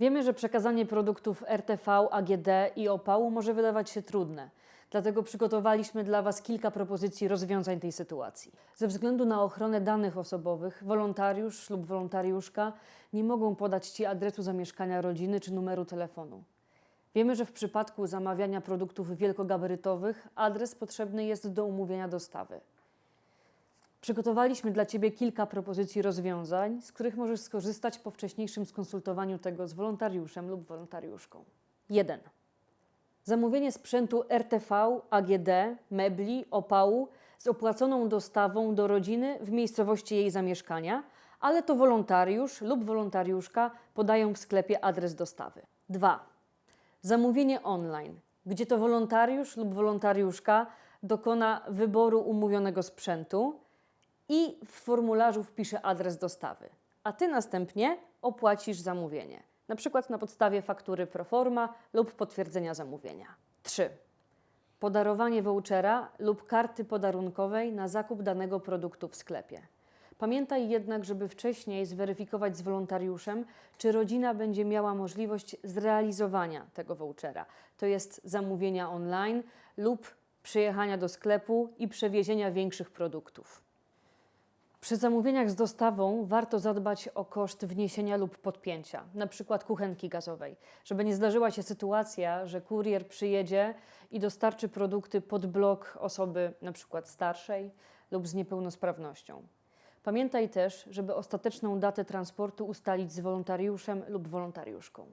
Wiemy, że przekazanie produktów RTV, AGD i opału może wydawać się trudne. Dlatego przygotowaliśmy dla Was kilka propozycji rozwiązań tej sytuacji. Ze względu na ochronę danych osobowych, wolontariusz lub wolontariuszka nie mogą podać Ci adresu zamieszkania rodziny czy numeru telefonu. Wiemy, że w przypadku zamawiania produktów wielkogabarytowych adres potrzebny jest do umówienia dostawy. Przygotowaliśmy dla Ciebie kilka propozycji rozwiązań, z których możesz skorzystać po wcześniejszym skonsultowaniu tego z wolontariuszem lub wolontariuszką. 1. Zamówienie sprzętu RTV, AGD, mebli, opału z opłaconą dostawą do rodziny w miejscowości jej zamieszkania, ale to wolontariusz lub wolontariuszka podają w sklepie adres dostawy. 2. Zamówienie online, gdzie to wolontariusz lub wolontariuszka dokona wyboru umówionego sprzętu i w formularzu wpisze adres dostawy, a Ty następnie opłacisz zamówienie, na przykład na podstawie faktury proforma lub potwierdzenia zamówienia. 3. Podarowanie vouchera lub karty podarunkowej na zakup danego produktu w sklepie. Pamiętaj jednak, żeby wcześniej zweryfikować z wolontariuszem, czy rodzina będzie miała możliwość zrealizowania tego vouchera, to jest zamówienia online lub przyjechania do sklepu i przewiezienia większych produktów. Przy zamówieniach z dostawą warto zadbać o koszt wniesienia lub podpięcia, na przykład kuchenki gazowej, żeby nie zdarzyła się sytuacja, że kurier przyjedzie i dostarczy produkty pod blok osoby na przykład starszej lub z niepełnosprawnością. Pamiętaj też, żeby ostateczną datę transportu ustalić z wolontariuszem lub wolontariuszką.